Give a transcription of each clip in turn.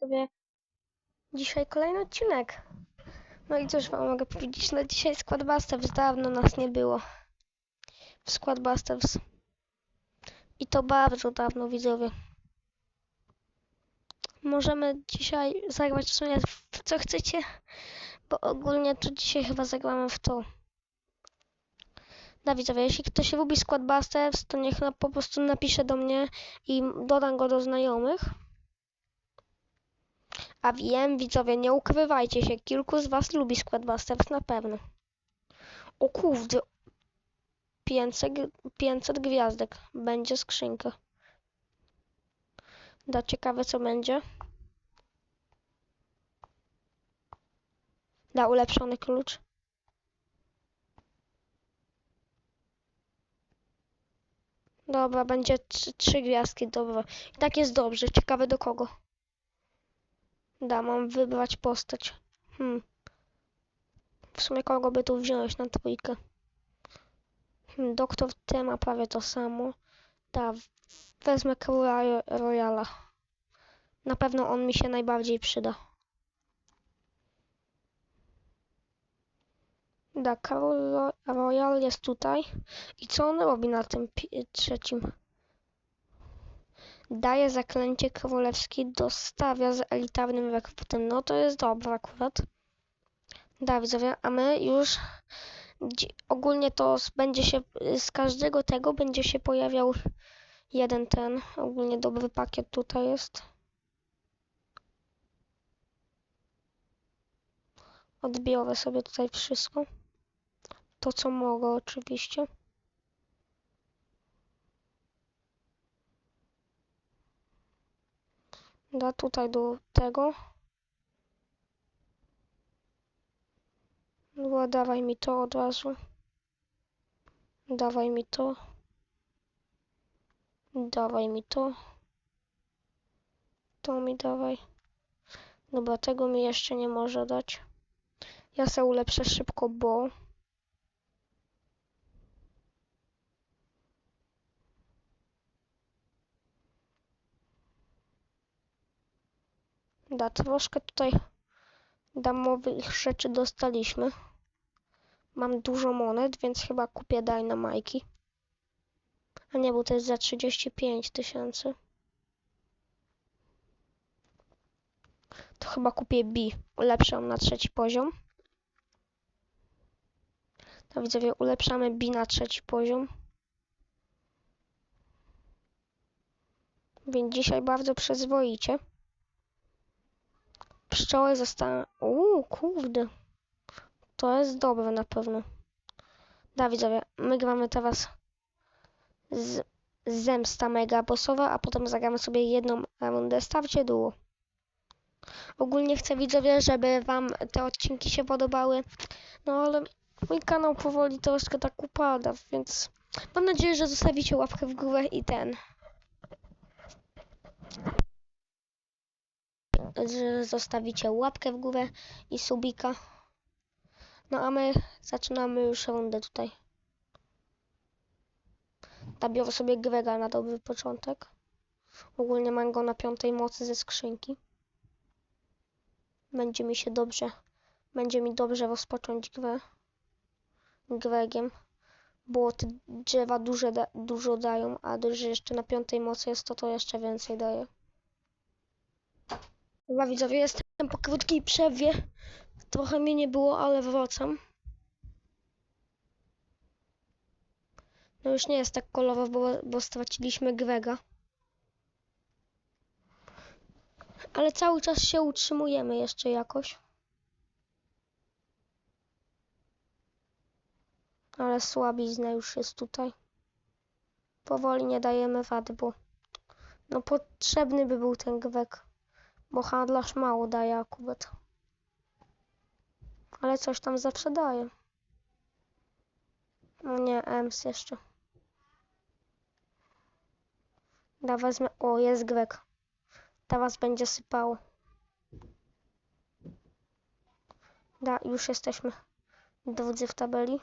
sobie dzisiaj kolejny odcinek. No i cóż wam mogę powiedzieć, no dzisiaj Squad Busters, dawno nas nie było. W Squad Busters. I to bardzo dawno, widzowie. Możemy dzisiaj zagrać w sumie w co chcecie, bo ogólnie to dzisiaj chyba zagramy w to. Da widzowie, jeśli ktoś lubi Squad Busters, to niech na, po prostu napisze do mnie i dodam go do znajomych. A wiem, widzowie, nie ukrywajcie się, kilku z was lubi Squad Busters na pewno. O kurde, 500, g- 500 gwiazdek, będzie skrzynka. Da ciekawe co będzie. Da ulepszony klucz. Dobra, będzie trzy, trzy gwiazdki, dobra. I tak jest dobrze, ciekawe do kogo. Da, mam wybrać postać. Hmm. W sumie kogo by tu wziąć na trójkę? Hmm, doktor T ma prawie to samo. Da, wezmę Króla Ro- Royala. Na pewno on mi się najbardziej przyda. Da, Ro- Royal jest tutaj. I co on robi na tym trzecim? Daje zaklęcie królewskie, dostawia z elitarnym rekrutem. No to jest dobre akurat. Da, widzowie, a my już ogólnie to będzie się z każdego tego będzie się pojawiał jeden ten ogólnie dobry pakiet tutaj jest. Odbiorę sobie tutaj wszystko. To co mogę oczywiście. Da tutaj do tego. No, dawaj mi to od razu. Dawaj mi to. Dawaj mi to. To mi dawaj. Dobra, tego mi jeszcze nie może dać. Ja se ulepszę szybko, bo... Da, troszkę tutaj damowych rzeczy dostaliśmy. Mam dużo monet, więc chyba kupię Dynamajki. A nie, bo to jest za 35 tysięcy. To chyba kupię B. Ulepszam na trzeci poziom. To widzowie, ulepszamy B na trzeci poziom. Więc dzisiaj bardzo przyzwoicie. Pszczoły zostaną... Uuu, kurde. To jest dobre na pewno. Da, widzowie, my gramy teraz z zemsta mega bossowa, a potem zagramy sobie jedną rundę. Stawcie dół. Ogólnie chcę widzowie, żeby wam te odcinki się podobały. No ale mój kanał powoli troszkę tak upada, więc mam nadzieję, że zostawicie łapkę w górę i ten. Że zostawicie łapkę w górę i subika. No a my zaczynamy już rundę tutaj. Nabiorę sobie Grega na dobry początek. Ogólnie mam go na piątej mocy ze skrzynki. Będzie mi się dobrze, będzie mi dobrze rozpocząć grę Gregiem, bo te drzewa duże da, dużo dają, a że jeszcze na piątej mocy jest to, to jeszcze więcej daje. Chyba widzowie, jestem po krótkiej przerwie. Trochę mnie nie było, ale wracam. No już nie jest tak kolorowo, bo, bo straciliśmy Grega. Ale cały czas się utrzymujemy jeszcze jakoś. Ale słabizna już jest tutaj. Powoli nie dajemy rady, bo no potrzebny by był ten Greg. Bo handlarz mało daje akurat. Ale coś tam zawsze daje. No nie, Ems jeszcze. Da wezmę. O, jest Greg. Teraz będzie sypało. Da, już jesteśmy drudzy w tabeli.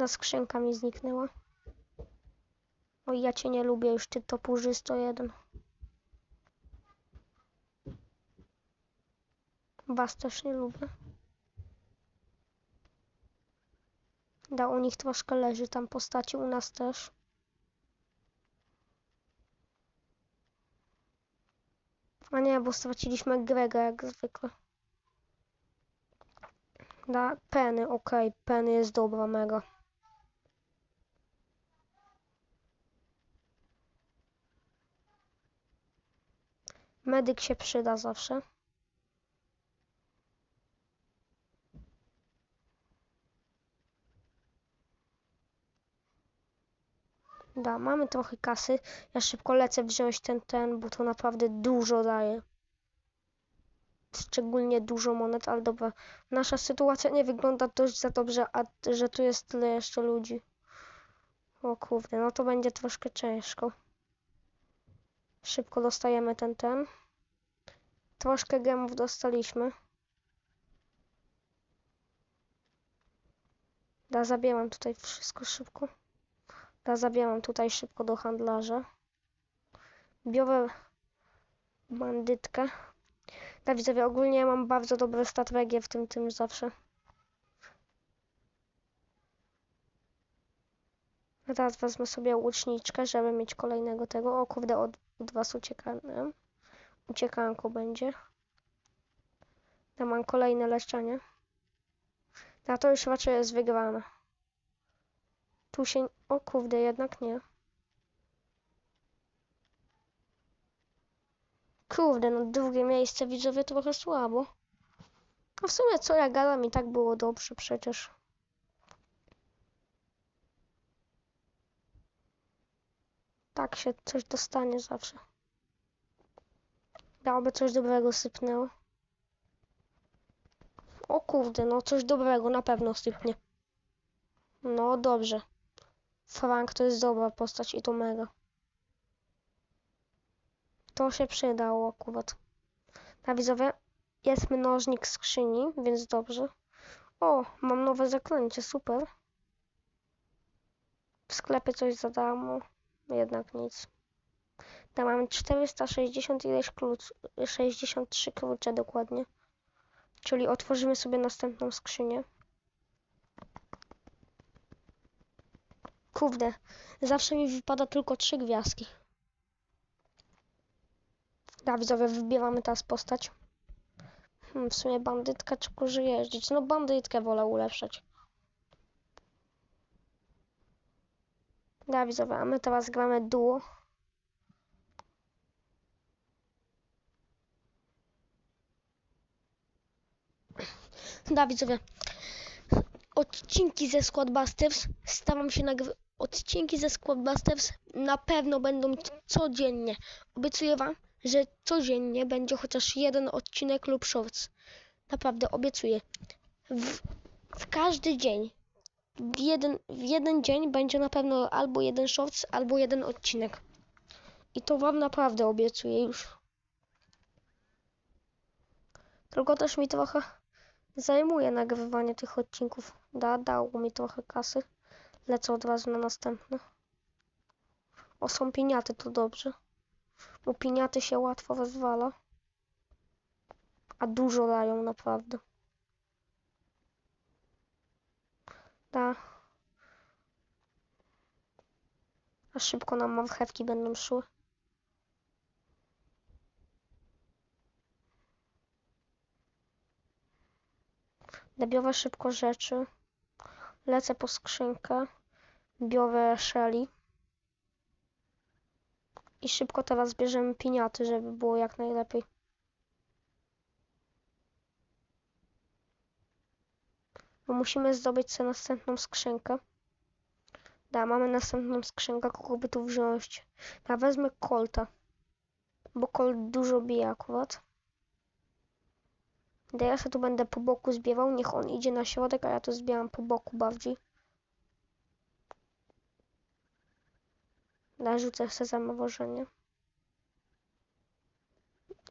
Da skrzynka mi zniknęła. Oj, ja cię nie lubię już, ty to puszysto jeden. Was też nie lubię. Da, u nich troszkę leży tam postaci, u nas też. A nie, bo straciliśmy Grega jak zwykle. Da, Penny, okej, Penny jest dobra, mega. Medyk się przyda zawsze. Da, mamy trochę kasy. Ja szybko lecę wziąć ten, ten, bo to naprawdę dużo daje. Szczególnie dużo monet, ale dobra. Nasza sytuacja nie wygląda dość za dobrze, a że tu jest tyle jeszcze ludzi. O kurde, no to będzie troszkę ciężko. Szybko dostajemy ten, ten. Troszkę gemów dostaliśmy. Da, zabieram tutaj wszystko szybko. Da, zabieram tutaj szybko do handlarza. Biorę bandytkę. Da, widzowie, ogólnie mam bardzo dobre strategie w tym, tym zawsze. Teraz wezmę sobie łuczniczkę, żeby mieć kolejnego tego. O kurde, od, od was uciekałem. Uciekanko będzie. Ja mam kolejne leczenie. Na to już raczej jest wygrane. Tu się... O kurde, jednak nie. Kurde, no drugie miejsce widzowie trochę słabo. A w sumie co ja gadam i tak było dobrze przecież. Tak się coś dostanie zawsze. Dałoby coś dobrego sypnęło. O kurde, no coś dobrego na pewno sypnie. No dobrze. Frank to jest dobra postać i to mega. To się przydało akurat. Na widzowie jest mnożnik skrzyni, więc dobrze. O, mam nowe zaklęcie, super. W sklepie coś za darmo, jednak nic. Tam mamy 460 ileś klucz, 63 klucze dokładnie. Czyli otworzymy sobie następną skrzynię. Kurde, zawsze mi wypada tylko trzy gwiazdki. Da, widzowie, wybieramy teraz postać. Hmm, w sumie bandytka czy kurzy jeździć? No bandytkę wolę ulepszać. Da, widzowie, a my teraz gramy duo. Da, widzowie, odcinki ze Squadbusters staram się nagrywać. Odcinki ze Squadbusters na pewno będą codziennie. Obiecuję wam, że codziennie będzie chociaż jeden odcinek lub shorts. Naprawdę obiecuję. W, w każdy dzień. W jeden, w jeden dzień będzie na pewno albo jeden shorts, albo jeden odcinek. I to wam naprawdę obiecuję już. Tylko też mi trochę zajmuje nagrywanie tych odcinków. Da, dało mi trochę kasy. Lecę od razu na następne. O, są piniaty, to dobrze. Bo piniaty się łatwo rozwala. A dużo dają naprawdę. Da. A szybko nam marchewki będą szły. Biorę szybko rzeczy. Lecę po skrzynkę. Biorę Shelly. I szybko teraz bierzemy piniaty, żeby było jak najlepiej. Bo musimy zdobyć sobie następną skrzynkę. Da, mamy następną skrzynkę, kogo by tu wziąć. Ja wezmę Colta. Bo Colt dużo bije akurat. Da, ja tu będę po boku zbiewał, niech on idzie na środek, a ja to zbieram po boku bardziej. Da, rzucę sobie zamrożenie.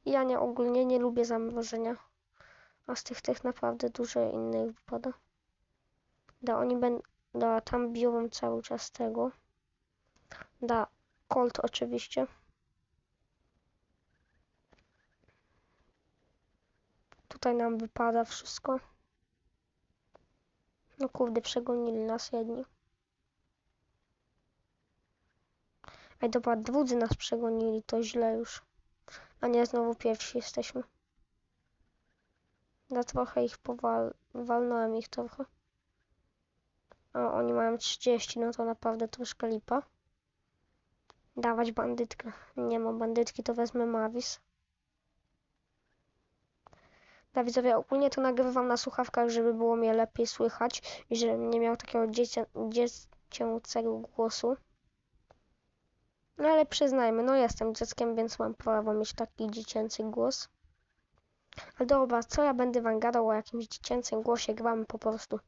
Ja nie ogólnie nie lubię zamrożenia. A z tych tych naprawdę dużo innych wypada. Da, oni będą, da, tam biorą cały czas tego. Da, Colt oczywiście. Tutaj nam wypada wszystko. No kurde, przegonili nas jedni. Ej, dobra, drudzy nas przegonili, to źle już. A nie, znowu pierwsi jesteśmy. Ja trochę ich powal... ich trochę. A oni mają 30, no to naprawdę troszkę lipa. Dawać bandytkę. Nie ma bandytki, to wezmę Mavis. Dawidzowie, ogólnie to nagrywam na słuchawkach, żeby było mnie lepiej słychać i żebym nie miał takiego dziecię, dziecięcego głosu. No ale przyznajmy, no jestem dzieckiem, więc mam prawo mieć taki dziecięcy głos. Ale dobra, co ja będę wam gadał o jakimś dziecięcym głosie, gramy po prostu.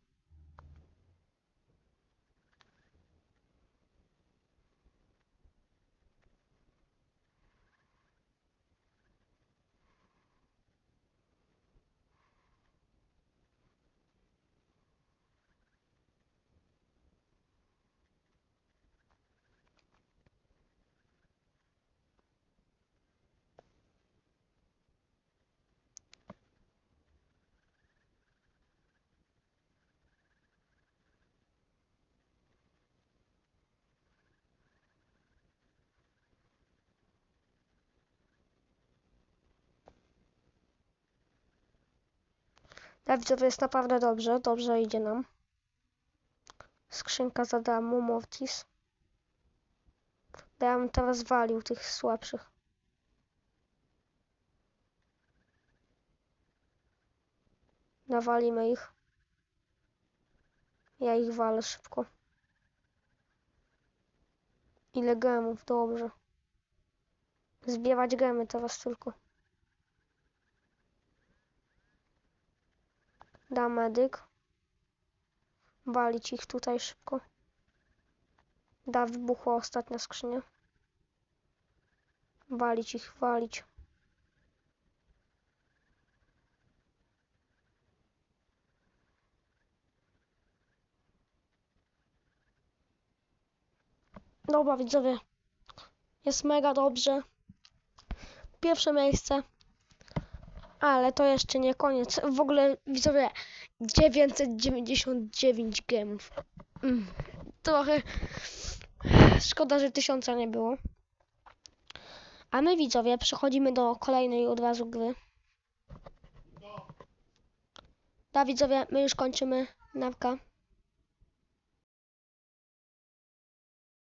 Dawidzowie, jest naprawdę dobrze, dobrze idzie nam. Skrzynka za darmo, Mortis. Ja bym teraz walił tych słabszych. Nawalimy ich. Ja ich walę szybko. Ile gemów, dobrze. Zbierać gemy teraz tylko. Da medyk. Walić ich tutaj szybko. Da wybuchła ostatnia skrzynia. Walić ich, walić. Dobra widzowie. Jest mega dobrze. Pierwsze miejsce. Ale to jeszcze nie koniec. W ogóle widzowie 999 gemów. Mm, trochę szkoda, że tysiąca nie było. A my widzowie przechodzimy do kolejnej od razu gry. Da widzowie, my już kończymy. Nawka.